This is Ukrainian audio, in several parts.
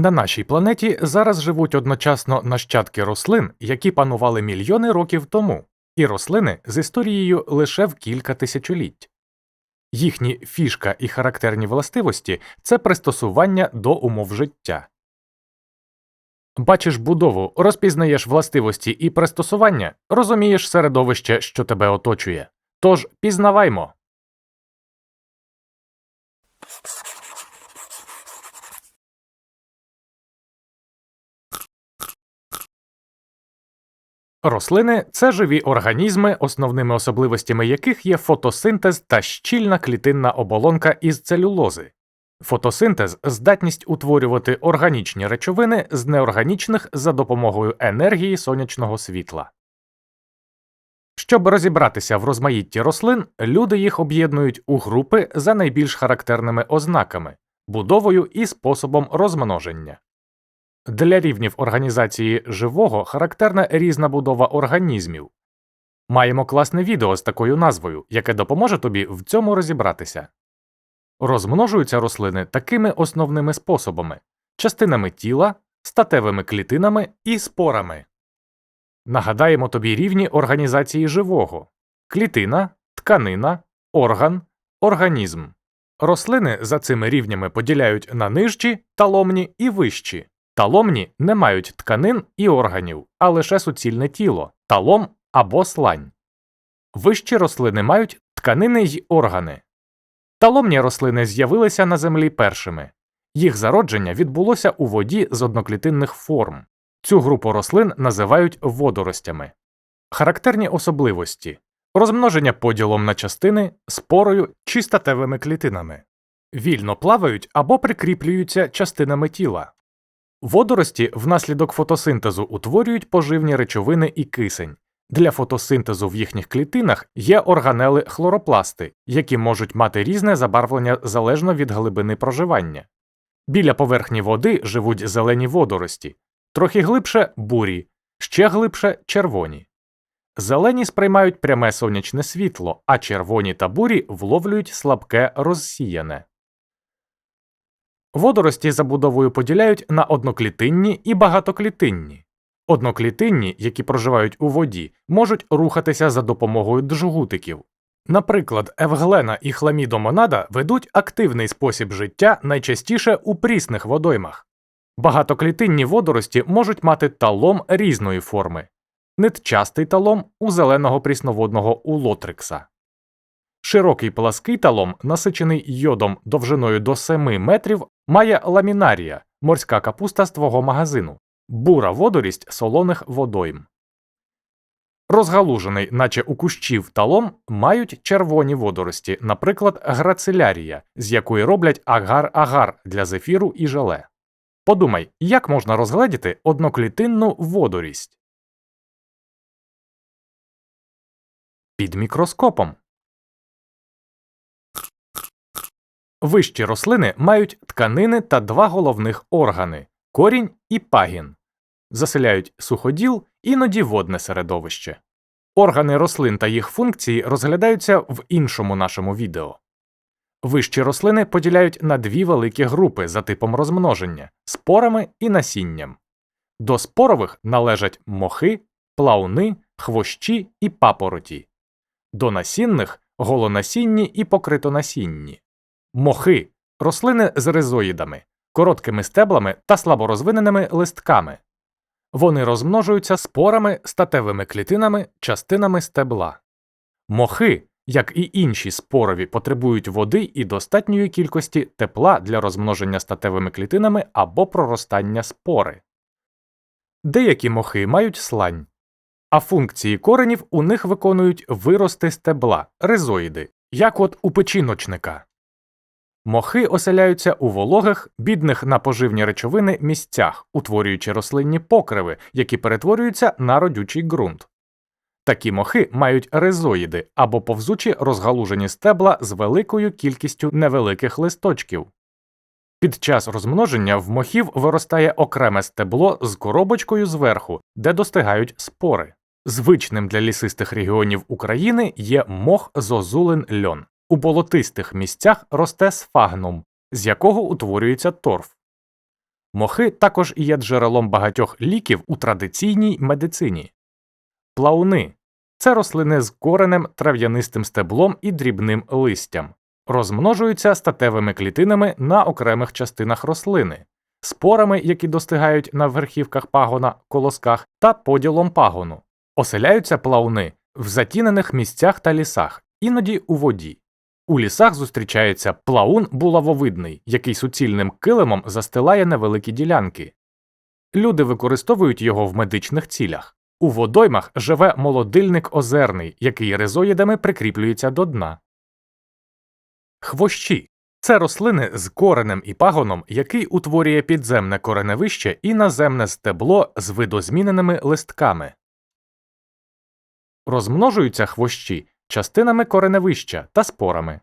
На нашій планеті зараз живуть одночасно нащадки рослин, які панували мільйони років тому, і рослини з історією лише в кілька тисячоліть. Їхні фішка і характерні властивості це пристосування до умов життя. Бачиш будову, розпізнаєш властивості і пристосування, розумієш середовище, що тебе оточує. Тож пізнаваймо. Рослини це живі організми, основними особливостями яких є фотосинтез та щільна клітинна оболонка із целюлози. Фотосинтез здатність утворювати органічні речовини з неорганічних за допомогою енергії сонячного світла. Щоб розібратися в розмаїтті рослин, люди їх об'єднують у групи за найбільш характерними ознаками, будовою і способом розмноження. Для рівнів організації живого характерна різна будова організмів. Маємо класне відео з такою назвою, яке допоможе тобі в цьому розібратися. Розмножуються рослини такими основними способами частинами тіла, статевими клітинами і спорами. Нагадаємо тобі рівні організації живого клітина, тканина, орган, організм. Рослини за цими рівнями поділяють на нижчі, таломні і вищі. Таломні не мають тканин і органів, а лише суцільне тіло, талом або слань. Вищі рослини мають тканини й органи. Таломні рослини з'явилися на землі першими. Їх зародження відбулося у воді з одноклітинних форм. Цю групу рослин називають водоростями. Характерні особливості розмноження поділом на частини, спорою чи статевими клітинами, вільно плавають або прикріплюються частинами тіла. Водорості внаслідок фотосинтезу утворюють поживні речовини і кисень. Для фотосинтезу в їхніх клітинах є органели хлоропласти, які можуть мати різне забарвлення залежно від глибини проживання. Біля поверхні води живуть зелені водорості, трохи глибше бурі, ще глибше червоні. Зелені сприймають пряме сонячне світло, а червоні та бурі вловлюють слабке розсіяне. Водорості забудовою поділяють на одноклітинні і багатоклітинні. Одноклітинні, які проживають у воді, можуть рухатися за допомогою джгутиків. Наприклад, евглена і хламідомонада ведуть активний спосіб життя найчастіше у прісних водоймах. Багатоклітинні водорості можуть мати талом різної форми, нитчастий талом у зеленого прісноводного улотрикса. Широкий плаский талом, насичений йодом довжиною до 7 метрів, має ламінарія, морська капуста з твого магазину, бура водорість солоних водойм. Розгалужений, наче у кущів талом, мають червоні водорості, наприклад, грацилярія, з якої роблять агар-агар для зефіру і желе. Подумай, як можна розгледіти одноклітинну водорість? Під мікроскопом. Вищі рослини мають тканини та два головних органи корінь і пагін, заселяють суходіл, іноді водне середовище. Органи рослин та їх функції розглядаються в іншому нашому відео. Вищі рослини поділяють на дві великі групи за типом розмноження спорами і насінням. До спорових належать мохи, плауни, хвощі і папороті, до насінних голонасінні і покритонасінні. Мохи рослини з ризоїдами, короткими стеблами та слаборозвиненими листками. Вони розмножуються спорами, статевими клітинами, частинами стебла. Мохи, як і інші спорові, потребують води і достатньої кількості тепла для розмноження статевими клітинами або проростання спори. Деякі мохи мають слань, а функції коренів у них виконують вирости стебла, ризоїди, як от у печіночника. Мохи оселяються у вологих, бідних на поживні речовини місцях, утворюючи рослинні покриви, які перетворюються на родючий ґрунт. Такі мохи мають ризоїди або повзучі розгалужені стебла з великою кількістю невеликих листочків. Під час розмноження в мохів виростає окреме стебло з коробочкою зверху, де достигають спори. Звичним для лісистих регіонів України є мох зозулин льон. У болотистих місцях росте сфагнум, з якого утворюється торф. Мохи також є джерелом багатьох ліків у традиційній медицині. Плауни це рослини з коренем, трав'янистим стеблом і дрібним листям. Розмножуються статевими клітинами на окремих частинах рослини, спорами, які достигають на верхівках пагона, колосках та поділом пагону. Оселяються плауни в затінених місцях та лісах, іноді у воді. У лісах зустрічається плаун булавовидний, який суцільним килимом застилає невеликі ділянки. Люди використовують його в медичних цілях. У водоймах живе молодильник озерний, який ризоїдами прикріплюється до дна. Хвощі це рослини з коренем і пагоном, який утворює підземне кореневище і наземне стебло з видозміненими листками. Розмножуються хвощі частинами кореневища та спорами.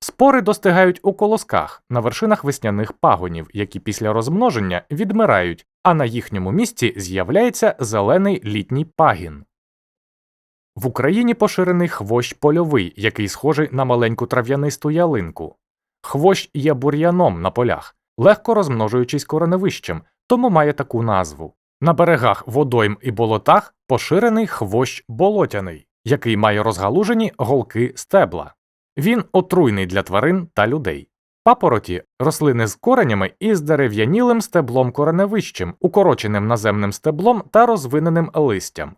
Спори достигають у колосках на вершинах весняних пагонів, які після розмноження відмирають, а на їхньому місці з'являється зелений літній пагін. В Україні поширений хвощ польовий, який схожий на маленьку трав'янисту ялинку. Хвощ є бур'яном на полях, легко розмножуючись кореневищем, тому має таку назву. На берегах водойм і болотах поширений хвощ болотяний, який має розгалужені голки стебла. Він отруйний для тварин та людей. Папороті рослини з коренями і з дерев'янілим стеблом кореневищем, укороченим наземним стеблом та розвиненим листям.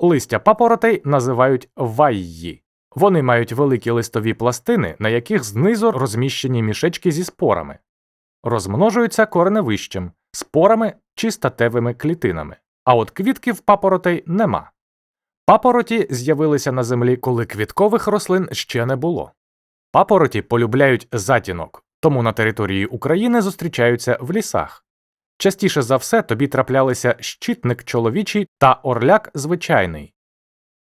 Листя папоротей називають вайї. Вони мають великі листові пластини, на яких знизу розміщені мішечки зі спорами, розмножуються кореневищем, спорами чи статевими клітинами. А от квітків папоротей нема. Папороті з'явилися на землі, коли квіткових рослин ще не було. Папороті полюбляють затінок, тому на території України зустрічаються в лісах. Частіше за все тобі траплялися щитник чоловічий та орляк звичайний.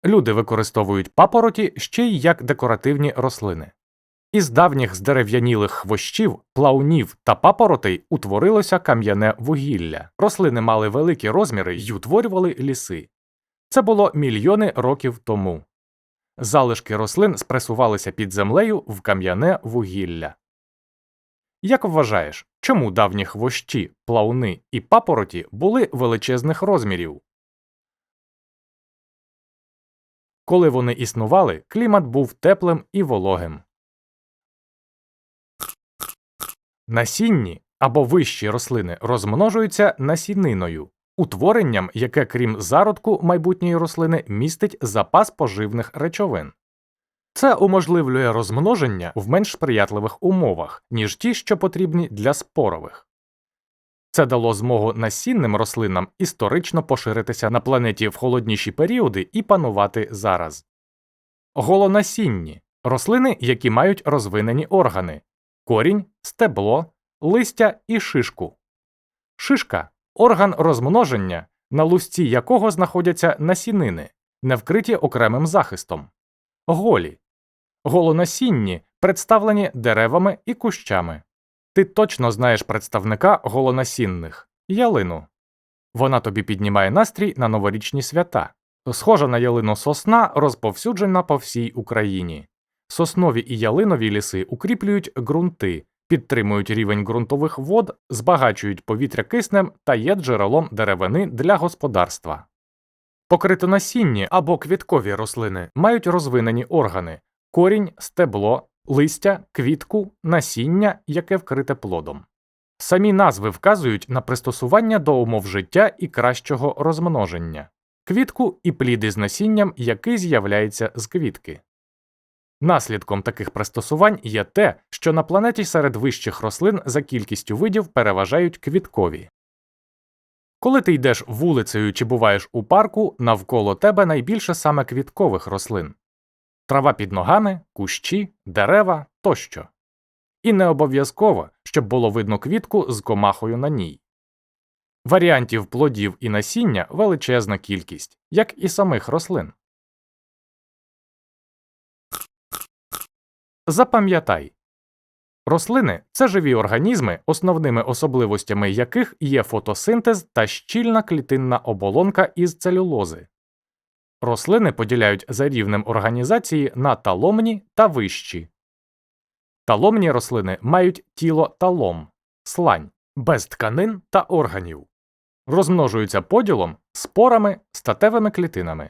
Люди використовують папороті ще й як декоративні рослини. Із давніх здерев'янілих хвощів, плаунів та папоротей утворилося кам'яне вугілля. Рослини мали великі розміри й утворювали ліси. Це було мільйони років тому. Залишки рослин спресувалися під землею в кам'яне вугілля. Як вважаєш, чому давні хвощі, плауни і папороті були величезних розмірів? Коли вони існували, клімат був теплим і вологим. Насінні або вищі рослини розмножуються насіниною, утворенням, яке, крім зародку майбутньої рослини, містить запас поживних речовин. Це уможливлює розмноження в менш сприятливих умовах, ніж ті, що потрібні для спорових. Це дало змогу насінним рослинам історично поширитися на планеті в холодніші періоди і панувати зараз. Голонасінні рослини, які мають розвинені органи корінь, стебло, листя і шишку. Шишка орган розмноження, на лусці якого знаходяться насінини, не вкриті окремим захистом. Голі голонасінні представлені деревами і кущами. Ти точно знаєш представника голонасінних ялину. Вона тобі піднімає настрій на новорічні свята. Схожа на ялину сосна, розповсюджена по всій Україні. Соснові і ялинові ліси укріплюють ґрунти, підтримують рівень ґрунтових вод, збагачують повітря киснем та є джерелом деревини для господарства. Покритонасінні або квіткові рослини мають розвинені органи, корінь, стебло, листя, квітку, насіння, яке вкрите плодом. Самі назви вказують на пристосування до умов життя і кращого розмноження, квітку і пліди з насінням, який з'являється з квітки. Наслідком таких пристосувань є те, що на планеті серед вищих рослин за кількістю видів переважають квіткові. Коли ти йдеш вулицею чи буваєш у парку, навколо тебе найбільше саме квіткових рослин трава під ногами, кущі, дерева тощо. І не обов'язково, щоб було видно квітку з комахою на ній. Варіантів плодів і насіння величезна кількість, як і самих рослин. Запам'ятай рослини це живі організми, основними особливостями яких є фотосинтез та щільна клітинна оболонка із целюлози. Рослини поділяють за рівнем організації на таломні та вищі. Таломні рослини мають тіло талом слань, без тканин та органів. Розмножуються поділом спорами статевими клітинами.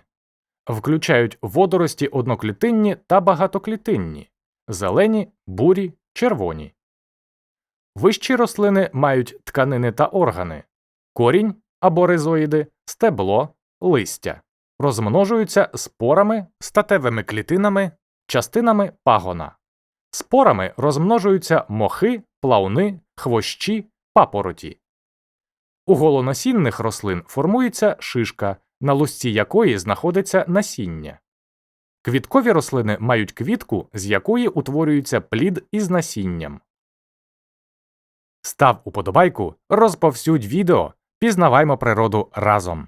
Включають водорості одноклітинні та багатоклітинні, зелені, бурі, червоні. Вищі рослини мають тканини та органи, корінь або ризоїди, стебло, листя. Розмножуються спорами, статевими клітинами, частинами пагона. Спорами розмножуються мохи, плауни, хвощі, папороті. У голоносінних рослин формується шишка, на лусці якої знаходиться насіння. Квіткові рослини мають квітку, з якої утворюється плід із насінням. Став уподобайку, розповсюдь відео, пізнаваймо природу разом.